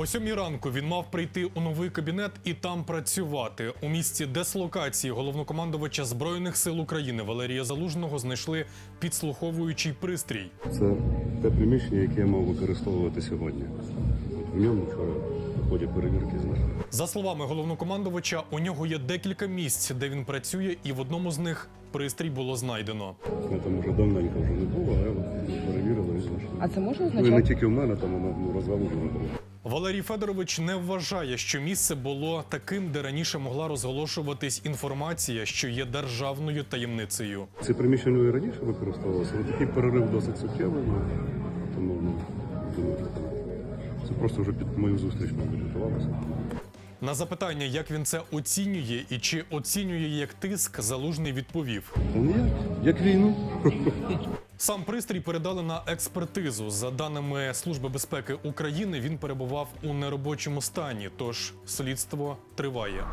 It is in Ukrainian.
О сьомій ранку він мав прийти у новий кабінет і там працювати. У місці дислокації головнокомандувача збройних сил України Валерія Залужного знайшли підслуховуючий пристрій. Це те приміщення, яке я мав використовувати сьогодні. В ньому вчора в ході перевірки знайшли. За словами головнокомандувача, у нього є декілька місць, де він працює, і в одному з них пристрій було знайдено. Я там вже давненько вже не було, але перевірили і знайшли. А це може Ну і не тільки в мене, там воно ну, розгалужено було. Валерій Федорович не вважає, що місце було таким, де раніше могла розголошуватись інформація, що є державною таємницею. Ці приміщення і раніше використовувалося, але такий перерив досить суттєвий. ну, Тому ну, це просто вже під мою зустріч мабуть готувалося. На запитання, як він це оцінює і чи оцінює як тиск, залужний відповів: Ну ніяк, як війну. Сам пристрій передали на експертизу. За даними Служби безпеки України, він перебував у неробочому стані, тож слідство триває.